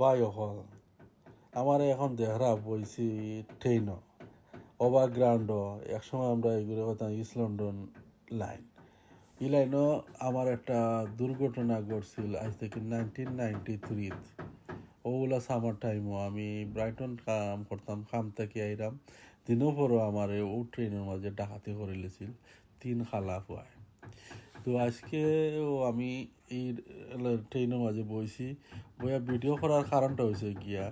By অকল আমার এখন দেহরা বইছি ট্রেন ওভারগ্রাউন্ড একসময় আমরা এগুলো কথা ইস্ট লন্ডন লাইন এই লাইনও আমার একটা দুর্ঘটনা ঘটছিল আজ থেকে নাইনটিন নাইনটি থ্রিত ওগুলা সামার টাইমও আমি ব্রাইটন কাম করতাম কাম থেকে আইরাম। দিনও পরও আমার ও ট্রেনের মাঝে ডাকাতি করে লেছিল। তিন খালা পুয়ায় তো আজকেও আমি এই ট্রেনের মাঝে বইছি। বইয়া ভিডিও করার কারণটা হয়েছে গিয়া,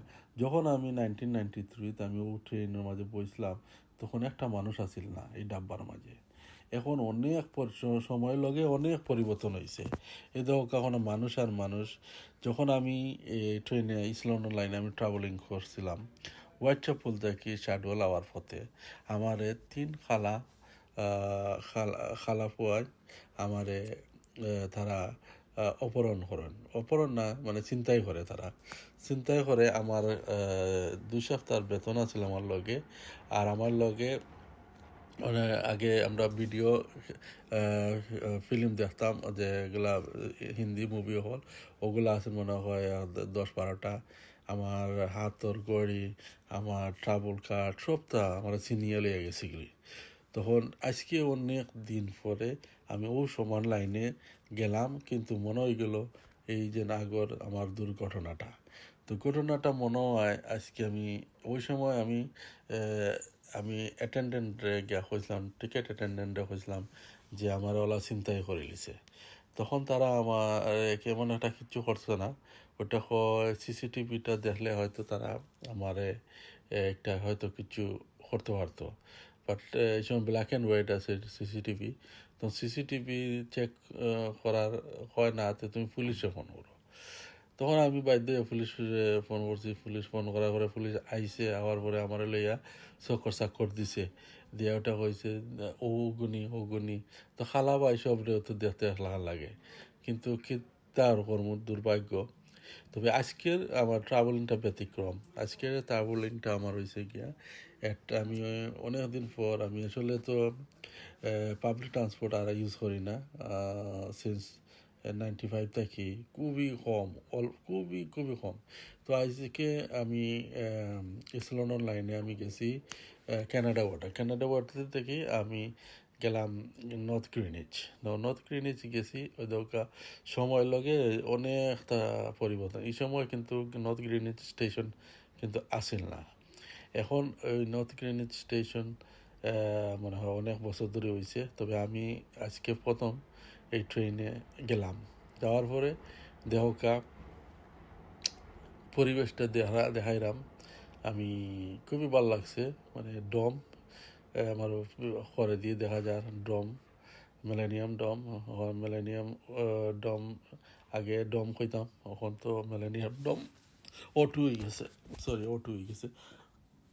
যখন আমি নাইনটিন নাইনটি থ্রিতে আমি ও ট্রেনের মাঝে বইছিলাম, তখন একটা মানুষ আছিল না, এই ডাব্বার মাঝে। এখন অনেক সময় লগে অনেক পরিবর্তন হয়েছে এই দেখো কখনো মানুষ আর মানুষ, যখন আমি এই ট্রেনে ইসলন্ডন লাইনে আমি ট্রাভেলিং করছিলাম, হোয়াইট চ্যাপল থেকে শাডওয়াল আওয়ার পথে। আমার তিন খালা আহ, খালা খালা পুয়ায় আমারে তারা অপহরণ করেন। অপহরণ না মানে চিন্তাই করে তারা। চিন্তাই করে আমার আহ, দুই সপ্তাহের বেতন আছিল আমার লগে। আর আমার লগে মানে আগে আমরা ভিডিও ফিল্ম দেখতাম যেগুলা হিন্দি মুভি হল ওগুলা আছে মনে হয় দশ বারোটা আমার হাতর গড়ি আমার ট্রাভেল কার্ড সবটা আমার চিনিয়ে লিয়ে গেছিগুলি তখন আজকে অনেক দিন পরে আমি ও সমান লাইনে গেলাম, কিন্তু মনে হয়ে গেল এই যে নাগর আমার দুর্ঘটনাটা। তো ঘটনাটা মনে হয় আজকে আমি, ওই সময় আমি আমি অ্যাটেন্ডেন্টে গিয়া হয়েছিলাম টিকিট অ্যাটেন্ডেন্টে হয়েছিলাম যে আমার ওলা চিন্তাই করে লিছে। তখন তারা আমার কেমন একটা কিচ্ছু করছে না, ওটা হয় সিসিটিভিটা দেখলে হয়তো তারা আমারে একটা হয়তো কিছু করতে পারতো। বাট এই সময় ব্ল্যাক অ্যান্ড হোয়াইট আছে সিসিটিভি তো সিসিটিভি চেক করার, হয় না, তো তুমি পুলিশে ফোন করো। তখন আমি বাধ্য পুলিশে ফোন করছি। পুলিশ ফোন করার পরে পুলিশ আইসে, আওয়ার পরে আমার লইয়া চক্কর চাক্কর দিছে। দিয়া ওটা কইছে, ও গুনি ও গুনি তো খালা বাই সব তো দেখতে লাগে। কিন্তু কি তার কর্ম দুর্ভাগ্য? তবে আজকের আমার ট্রাভেলিংটা ব্যতিক্রম। আজকের ট্রাভেলিংটা আমার হয়েছে গিয়া একটা আমি অনেক দিন পর আমি আসলে তো পাবলিক ট্রান্সপোর্ট আর ইউজ করি না। সিন্স নাইনটি ফাইভ থাকি, খুবই কম, অল, খুবই খুবই কম। তো আজকে আমি ইসলন্ডন লাইনে আমি গেছি কানাডা ওয়াটার কানাডা ওয়াটার থেকে আমি গেলাম নর্থ গ্রিনিচ নর্থ গ্রিনিচ গেছি, ওই দৌকা সময় লগে অনেকটা পরিবর্তন। এই সময় কিন্তু নর্থ গ্রিনিচ স্টেশন কিন্তু আসেন না। এখন ওই নর্থ গ্রিনিচ স্টেশন মনে হয় অনেক বছর ধরে হয়েছে তবে আমি আজকে প্রথম এই ট্রেনে গেলাম। যাওয়ার পরে দেহকা পরিবেশটা দেখা দেখাইলাম। আমি খুবই ভালো লাগছে মানে ডম আমার করে দিয়ে দেখা যায় ডম, মেলেনিয়াম ডম মেলেনিয়াম ডম, আগে ডম কইতাম, এখন তো মেলেনিয়াম ডম অটু হয়ে গেছে সরি অটু হয়ে গেছে।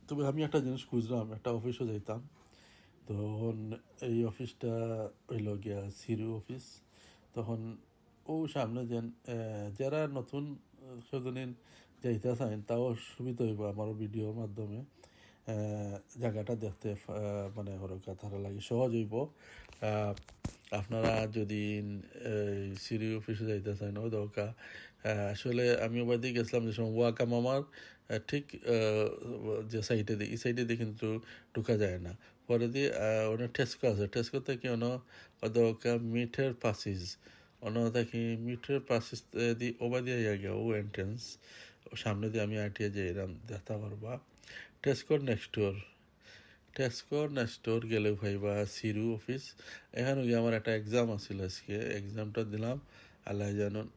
তবে আমি একটা জিনিস খুঁজলাম, একটা অফিসও যাইতাম। তখন এই অফিসটা হইল গিয়া সিরু অফিস তখন ও সামনে যেন যারা নতুন সেদিন যাইতে চান তাও সুবিধা হইব আমার ভিডিওর মাধ্যমে। জায়গাটা দেখতে মানে হরকা তারা লাগে সহজ হইব। আপনারা যদি সিরি অফিসে যাইতে চান ও দরকার আসলে আমি ওবাই দিয়ে গেছিলাম যে সময় ওয়াকা মামার ঠিক যে সাইডে দিয়ে এই সাইডে দিয়ে কিন্তু ঢুকা যায় না। পরে দিয়ে ওখানে টেস্কো আছে। টেস্কো থেকে অন্য দরকার মিটার পাসিস। অন্য থেকে মিঠের পাসিস দিয়ে ওবা দিয়ে গিয়া ও এন্ট্রেন্স সামনে দিয়ে আমি আটিয়ে যাই এরম দেখতে পারবা। টেস্কোর নেক্সট ডোর টেস্কো না স্টোর গেলে ভাইবা সিরু অফিস এখানে গিয়ে আমার একটা এক্সাম আছিল আজকে। এক্সামটা দিলাম। আল্লাহ জানুন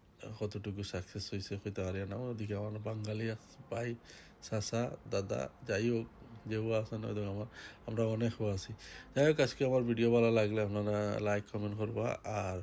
কতটুকু সাকসেস হয়েছে হইতে পারি না। ওদিকে আমার বাঙালি ভাই, চাচা, দাদা, যাই হোক যেও আছে না আমার, আমরা অনেক আছি। যাই হোক, আজকে আমার ভিডিও ভালো লাগলে আপনারা লাইক কমেন্ট করবা। আর